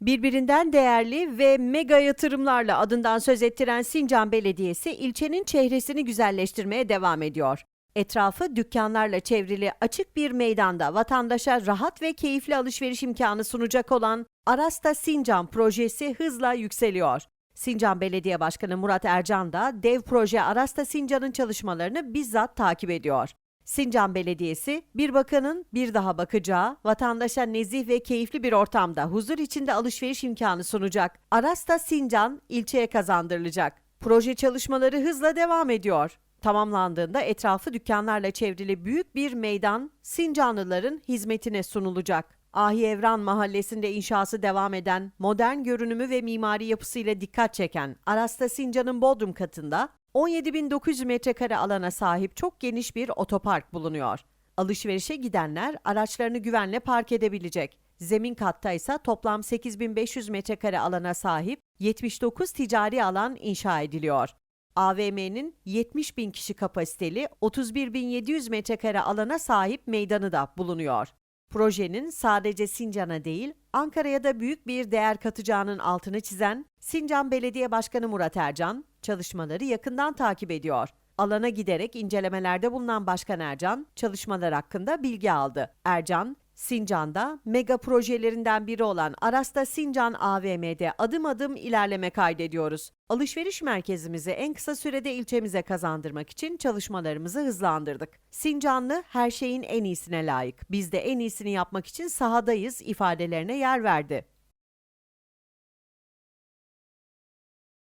Birbirinden değerli ve mega yatırımlarla adından söz ettiren Sincan Belediyesi ilçenin çehresini güzelleştirmeye devam ediyor. Etrafı dükkanlarla çevrili açık bir meydanda vatandaşa rahat ve keyifli alışveriş imkanı sunacak olan Arasta Sincan projesi hızla yükseliyor. Sincan Belediye Başkanı Murat Ercan da dev proje Arasta Sincan'ın çalışmalarını bizzat takip ediyor. Sincan Belediyesi, bir bakanın bir daha bakacağı, vatandaşa nezih ve keyifli bir ortamda huzur içinde alışveriş imkanı sunacak. Arasta Sincan ilçeye kazandırılacak. Proje çalışmaları hızla devam ediyor. Tamamlandığında etrafı dükkanlarla çevrili büyük bir meydan Sincanlıların hizmetine sunulacak. Ahi Evran Mahallesi'nde inşası devam eden, modern görünümü ve mimari yapısıyla dikkat çeken Arasta Sincan'ın Bodrum katında 17.900 metrekare alana sahip çok geniş bir otopark bulunuyor. Alışverişe gidenler araçlarını güvenle park edebilecek. Zemin katta ise toplam 8500 metrekare alana sahip 79 ticari alan inşa ediliyor. AVM'nin 70 bin kişi kapasiteli 31.700 metrekare alana sahip meydanı da bulunuyor. Projenin sadece Sincan'a değil, Ankara'ya da büyük bir değer katacağının altını çizen Sincan Belediye Başkanı Murat Ercan, çalışmaları yakından takip ediyor. Alana giderek incelemelerde bulunan Başkan Ercan, çalışmalar hakkında bilgi aldı. Ercan, Sincan'da mega projelerinden biri olan Arasta Sincan AVM'de adım adım ilerleme kaydediyoruz. Alışveriş merkezimizi en kısa sürede ilçemize kazandırmak için çalışmalarımızı hızlandırdık. Sincanlı her şeyin en iyisine layık. Biz de en iyisini yapmak için sahadayız ifadelerine yer verdi.